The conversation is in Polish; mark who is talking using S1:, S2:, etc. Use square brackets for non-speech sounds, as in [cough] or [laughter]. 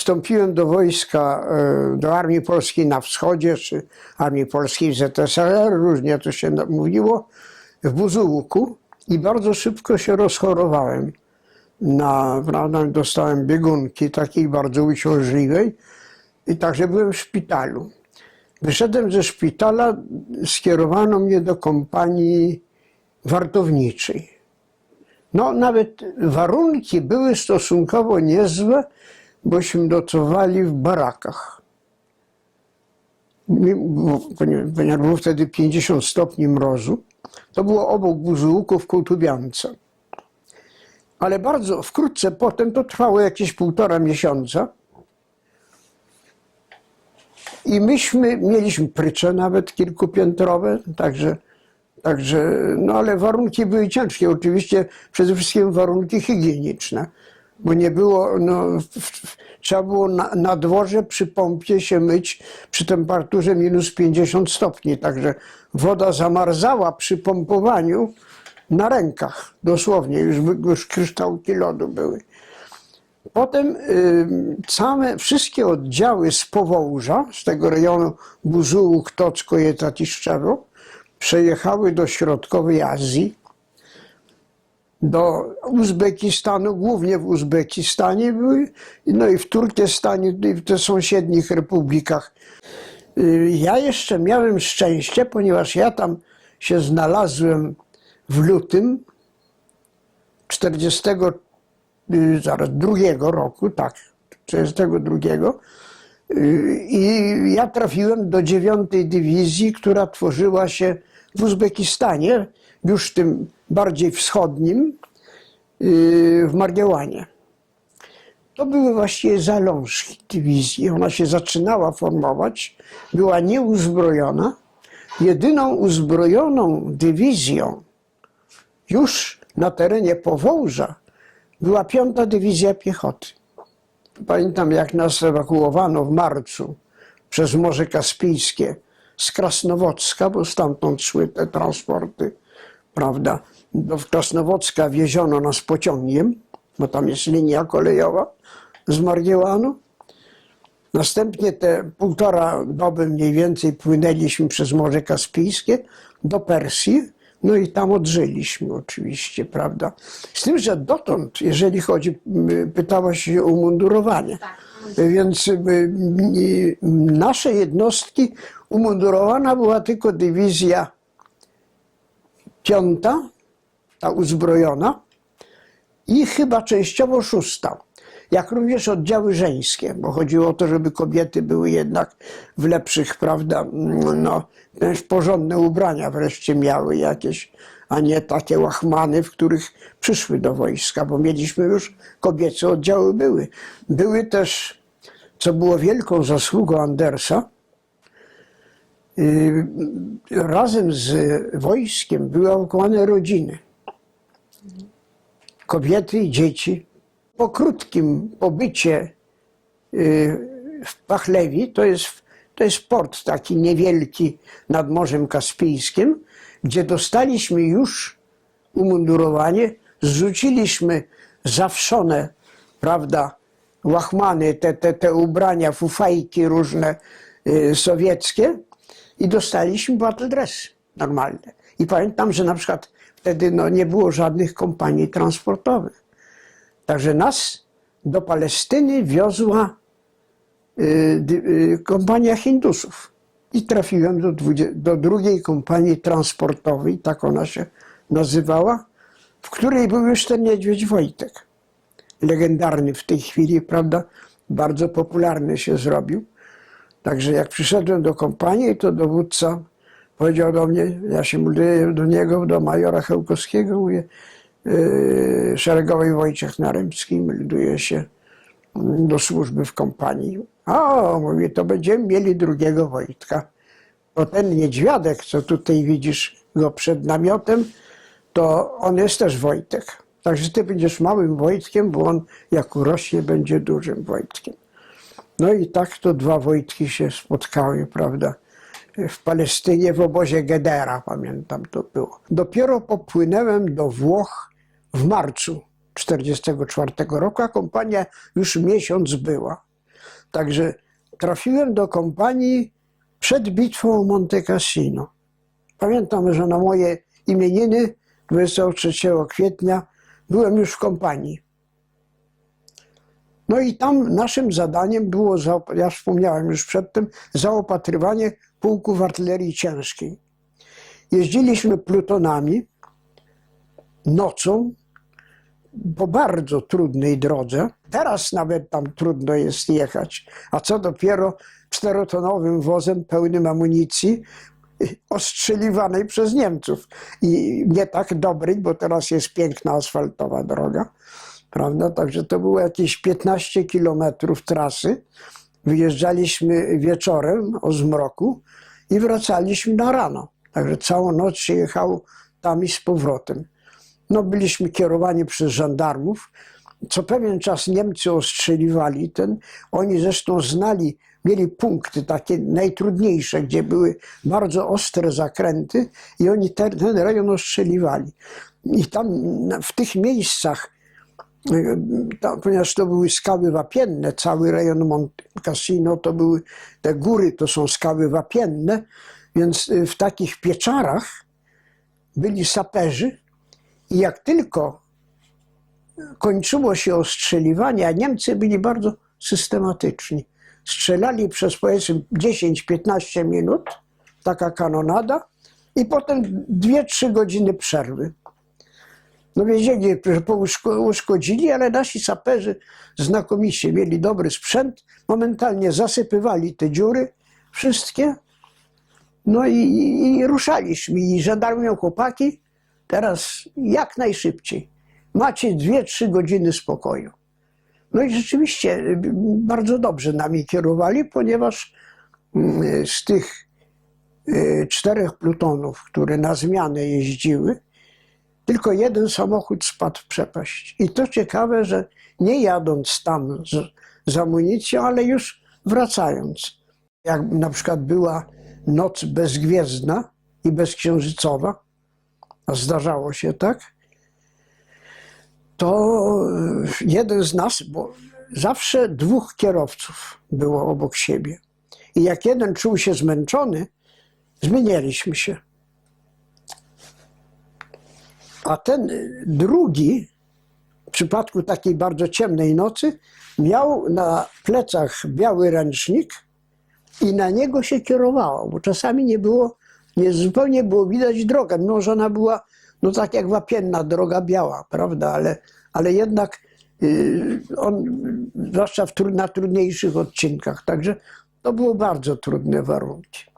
S1: wstąpiłem do wojska, e, do Armii Polskiej na wschodzie, czy Armii Polskiej ZSRR, różnie to się mówiło, w Buzułku i bardzo szybko się rozchorowałem. Na, prawda, dostałem biegunki takiej bardzo uciążliwej i także byłem w szpitalu. Wyszedłem ze szpitala, skierowano mnie do kompanii wartowniczej. No, nawet warunki były stosunkowo niezłe, bośmy nocowali w barakach. Ponieważ było wtedy 50 stopni mrozu, to było obok Buzułku w Kołtubiance. Ale bardzo wkrótce potem, to trwało jakieś półtora miesiąca, i myśmy mieliśmy prycze nawet kilkupiętrowe, także, także, no ale warunki były ciężkie. Oczywiście przede wszystkim warunki higieniczne, bo nie było, no, trzeba było na, na dworze przy pompie się myć przy temperaturze minus 50 stopni, także woda zamarzała przy pompowaniu na rękach, dosłownie, już, już kryształki lodu były. Potem y, całe, wszystkie oddziały z Powołża, z tego rejonu Buzułuk, Tocko i Tatiszczewo, przejechały do środkowej Azji, do Uzbekistanu, głównie w Uzbekistanie no i w Turkestanie, i w tych sąsiednich republikach. Y, Ja jeszcze miałem szczęście, ponieważ ja tam się znalazłem w lutym 40 y, zaraz drugiego roku, tak, 42. y, I ja trafiłem do dziewiątej dywizji, która tworzyła się w Uzbekistanie, już tym bardziej wschodnim, y, w Margiałanie. To były właściwie zalążki dywizji. Ona się zaczynała formować, była nieuzbrojona. Jedyną uzbrojoną dywizją już na terenie Powołża była piąta dywizja piechoty. Pamiętam, jak nas ewakuowano w marcu przez Morze Kaspijskie z Krasnowocka, bo stamtąd szły te transporty, prawda. Do Krasnowocka wieziono nas pociągiem, bo tam jest linia kolejowa z Margiełanu. Następnie te półtora doby mniej więcej płynęliśmy przez Morze Kaspijskie do Persji, no i tam odżyliśmy oczywiście, prawda. Z tym, że dotąd, jeżeli chodzi, pytałaś się o umundurowanie, więc y, y, nasze jednostki, umundurowana była tylko dywizja piąta, ta uzbrojona, i chyba częściowo szósta. Jak również oddziały żeńskie, bo chodziło o to, żeby kobiety były jednak w lepszych, prawda, no, też porządne ubrania wreszcie miały jakieś, a nie takie łachmany, w których przyszły do wojska, bo mieliśmy już kobiece oddziały były. Były też, co było wielką zasługą Andersa, razem z wojskiem były ewakuowane rodziny. Kobiety i dzieci. Po krótkim pobycie y, w Pachlewi, to jest, to jest port taki niewielki nad Morzem Kaspijskim, gdzie dostaliśmy już umundurowanie, zrzuciliśmy zawszone, prawda, łachmany, te, te, te ubrania, fufajki różne y, sowieckie i dostaliśmy battle dress normalne. I pamiętam, że na przykład wtedy no, nie było żadnych kompanii transportowych. Także nas do Palestyny wiozła y, y, kompania Hindusów. I trafiłem do, do drugiej kompanii transportowej, tak ona się nazywała, w której był już ten niedźwiedź Wojtek. Legendarny w tej chwili, prawda? Bardzo popularny się zrobił. Także jak przyszedłem do kompanii, to dowódca powiedział do mnie, ja się mówię do niego, do majora Chełkowskiego, mówię, yy, szeregowy Wojciech Naremski melduje się do służby w kompanii. A, mówię, to będziemy mieli drugiego Wojtka. Bo ten niedźwiadek, co tutaj widzisz go przed namiotem, to on jest też Wojtek. Także ty będziesz małym Wojtkiem, bo on jak urośnie będzie dużym Wojtkiem. No i tak to dwa Wojtki się spotkały, prawda? W Palestynie, w obozie Gedera, pamiętam to było. Dopiero popłynąłem do Włoch w marcu 1944 roku, a kompania już miesiąc była. Także trafiłem do kompanii przed bitwą o Monte Cassino. Pamiętam, że na moje imieniny 23 kwietnia byłem już w kompanii. No i tam naszym zadaniem było, ja wspomniałem już przedtem, zaopatrywanie pułków artylerii ciężkiej. Jeździliśmy plutonami nocą po bardzo trudnej drodze. Teraz nawet tam trudno jest jechać, a co dopiero czterotonowym wozem pełnym amunicji [laughs] ostrzeliwanej przez Niemców. I nie tak dobrej, bo teraz jest piękna asfaltowa droga, prawda? Także to było jakieś 15 kilometrów trasy. Wyjeżdżaliśmy wieczorem o zmroku i wracaliśmy na rano. Także całą noc się jechało tam i z powrotem. No, byliśmy kierowani przez żandarmów. Co pewien czas Niemcy ostrzeliwali ten. Oni zresztą znali, mieli punkty takie najtrudniejsze, gdzie były bardzo ostre zakręty i oni ten, ten rejon ostrzeliwali. I tam w tych miejscach, tam, ponieważ to były skały wapienne, cały rejon Monte Cassino to były, te góry to są skały wapienne, więc y, w takich pieczarach byli saperzy i jak tylko kończyło się ostrzeliwanie, a Niemcy byli bardzo systematyczni. Strzelali przez powiedzmy 10-15 minut, taka kanonada, i potem 2-3 godziny przerwy. No pouszko- uszkodzili, ale nasi saperzy znakomicie mieli dobry sprzęt, momentalnie zasypywali te dziury wszystkie, no i, i, i ruszaliśmy. I żandarmi mówią, chłopaki, teraz jak najszybciej. Macie dwie, trzy godziny spokoju. No i rzeczywiście bardzo dobrze nami kierowali, ponieważ z tych y, czterech plutonów, które na zmianę jeździły, tylko jeden samochód spadł w przepaść. I to ciekawe, że nie jadąc tam z, z amunicją, ale już wracając. Jak na przykład była noc bezgwiezdna i bezksiężycowa, a zdarzało się tak, to y, jeden z nas, bo zawsze dwóch kierowców było obok siebie. I jak jeden czuł się zmęczony, zmienialiśmy się. A ten drugi, w przypadku takiej bardzo ciemnej nocy, miał na plecach biały ręcznik i na niego się kierowało, bo czasami nie było, nie zupełnie było widać droga, mimo że ona była, no tak jak wapienna droga biała, prawda, ale, ale jednak y, on, zwłaszcza w, na trudniejszych odcinkach, także to były bardzo trudne warunki.